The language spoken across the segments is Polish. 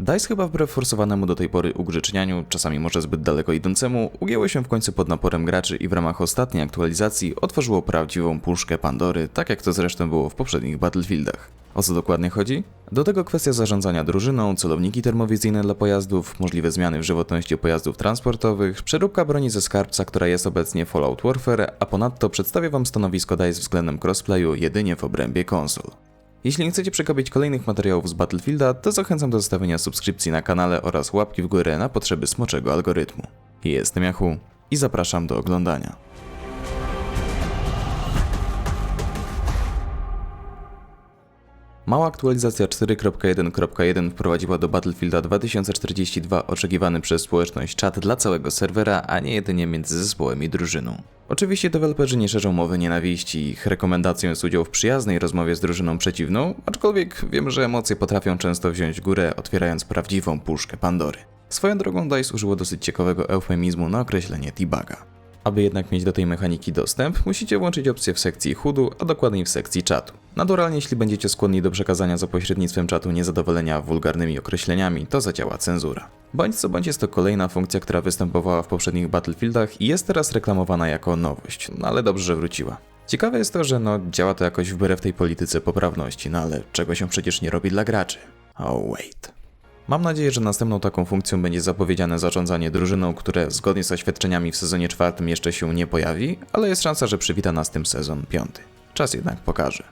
DICE chyba wbrew forsowanemu do tej pory ugrzecznianiu, czasami może zbyt daleko idącemu, ugięło się w końcu pod naporem graczy i w ramach ostatniej aktualizacji otworzyło prawdziwą puszkę Pandory, tak jak to zresztą było w poprzednich Battlefieldach. O co dokładnie chodzi? Do tego kwestia zarządzania drużyną, celowniki termowizyjne dla pojazdów, możliwe zmiany w żywotności pojazdów transportowych, przeróbka broni ze skarbca, która jest obecnie Fallout Warfare, a ponadto przedstawię wam stanowisko DICE względem crossplayu jedynie w obrębie konsol. Jeśli nie chcecie przegapić kolejnych materiałów z Battlefielda, to zachęcam do zostawienia subskrypcji na kanale oraz łapki w górę na potrzeby smoczego algorytmu. Jestem Yahu i zapraszam do oglądania. Mała aktualizacja 4.1.1 wprowadziła do Battlefielda 2042 oczekiwany przez społeczność czat dla całego serwera, a nie jedynie między zespołem i drużyną. Oczywiście deweloperzy nie szerzą mowy nienawiści, ich rekomendacją jest udział w przyjaznej rozmowie z drużyną przeciwną, aczkolwiek wiem, że emocje potrafią często wziąć górę, otwierając prawdziwą puszkę Pandory. Swoją drogą DICE użyło dosyć ciekawego eufemizmu na określenie debuga. Aby jednak mieć do tej mechaniki dostęp, musicie włączyć opcję w sekcji HUD-u, a dokładniej w sekcji czatu. Naturalnie, jeśli będziecie skłonni do przekazania za pośrednictwem czatu niezadowolenia wulgarnymi określeniami, to zadziała cenzura. Bądź co bądź jest to kolejna funkcja, która występowała w poprzednich Battlefieldach i jest teraz reklamowana jako nowość, no ale dobrze, że wróciła. Ciekawe jest to, że no działa to jakoś wbrew tej polityce poprawności, no ale czego się przecież nie robi dla graczy. Oh wait. Mam nadzieję, że następną taką funkcją będzie zapowiedziane zarządzanie drużyną, które zgodnie z oświadczeniami w sezonie czwartym jeszcze się nie pojawi, ale jest szansa, że przywita nas tym sezon piąty. Czas jednak pokaże.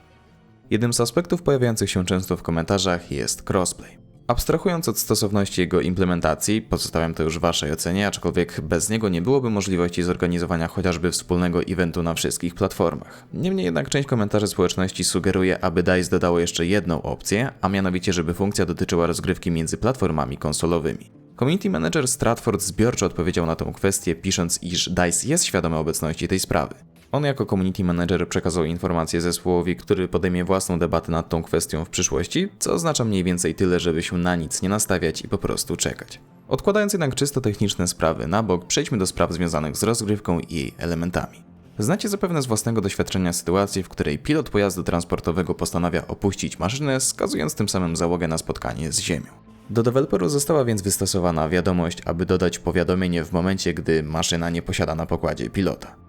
Jednym z aspektów pojawiających się często w komentarzach jest crossplay. Abstrahując od stosowności jego implementacji, pozostawiam to już waszej ocenie, aczkolwiek bez niego nie byłoby możliwości zorganizowania chociażby wspólnego eventu na wszystkich platformach. Niemniej jednak część komentarzy społeczności sugeruje, aby DICE dodało jeszcze jedną opcję, a mianowicie, żeby funkcja dotyczyła rozgrywki między platformami konsolowymi. Community Manager Stratford zbiorczo odpowiedział na tę kwestię, pisząc, iż DICE jest świadomy obecności tej sprawy. On jako community manager przekazał informację zespołowi, który podejmie własną debatę nad tą kwestią w przyszłości, co oznacza mniej więcej tyle, żeby się na nic nie nastawiać i po prostu czekać. Odkładając jednak czysto techniczne sprawy na bok, przejdźmy do spraw związanych z rozgrywką i jej elementami. Znacie zapewne z własnego doświadczenia sytuację, w której pilot pojazdu transportowego postanawia opuścić maszynę, skazując tym samym załogę na spotkanie z Ziemią. Do deweloperów została więc wystosowana wiadomość, aby dodać powiadomienie w momencie, gdy maszyna nie posiada na pokładzie pilota.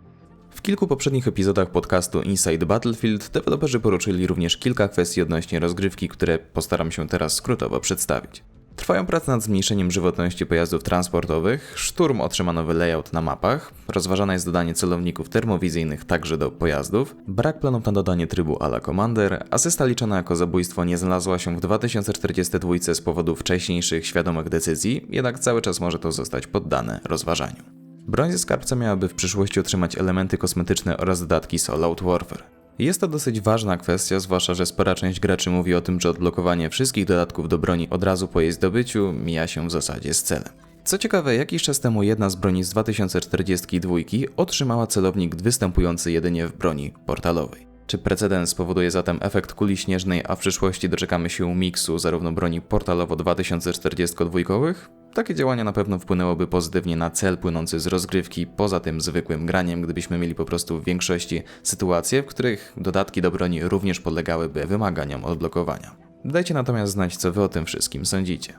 W kilku poprzednich epizodach podcastu Inside Battlefield deweloperzy poruszyli również kilka kwestii odnośnie rozgrywki, które postaram się teraz skrótowo przedstawić. Trwają prace nad zmniejszeniem żywotności pojazdów transportowych, szturm otrzyma nowy layout na mapach, rozważane jest dodanie celowników termowizyjnych także do pojazdów, brak planów na dodanie trybu ala Commander, asysta liczona jako zabójstwo nie znalazła się w 2042 z powodu wcześniejszych świadomych decyzji, jednak cały czas może to zostać poddane rozważaniu. Broń ze skarbca miałaby w przyszłości otrzymać elementy kosmetyczne oraz dodatki z Fallout Warfare. Jest to dosyć ważna kwestia, zwłaszcza, że spora część graczy mówi o tym, że odblokowanie wszystkich dodatków do broni od razu po jej zdobyciu mija się w zasadzie z celem. Co ciekawe, jakiś czas temu jedna z broni z 2042 otrzymała celownik występujący jedynie w broni portalowej. Czy precedens spowoduje zatem efekt kuli śnieżnej, a w przyszłości doczekamy się miksu zarówno broni portalowo-2042? Takie działania na pewno wpłynęłoby pozytywnie na cel płynący z rozgrywki, poza tym zwykłym graniem, gdybyśmy mieli po prostu w większości sytuacje, w których dodatki do broni również podlegałyby wymaganiom odblokowania. Dajcie natomiast znać, co wy o tym wszystkim sądzicie.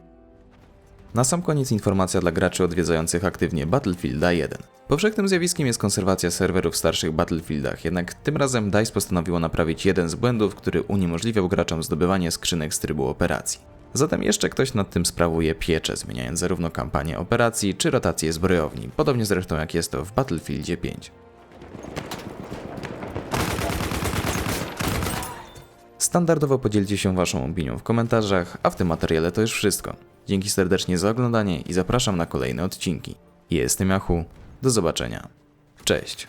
Na sam koniec informacja dla graczy odwiedzających aktywnie Battlefielda 1. Powszechnym zjawiskiem jest konserwacja serwerów w starszych Battlefieldach, jednak tym razem DICE postanowiło naprawić jeden z błędów, który uniemożliwiał graczom zdobywanie skrzynek z trybu operacji. Zatem jeszcze ktoś nad tym sprawuje pieczę, zmieniając zarówno kampanię operacji, czy rotację zbrojowni, podobnie zresztą jak jest to w Battlefieldzie 5. Standardowo podzielcie się waszą opinią w komentarzach, a w tym materiale to już wszystko. Dzięki serdecznie za oglądanie i zapraszam na kolejne odcinki. Jestem Yahu, do zobaczenia. Cześć.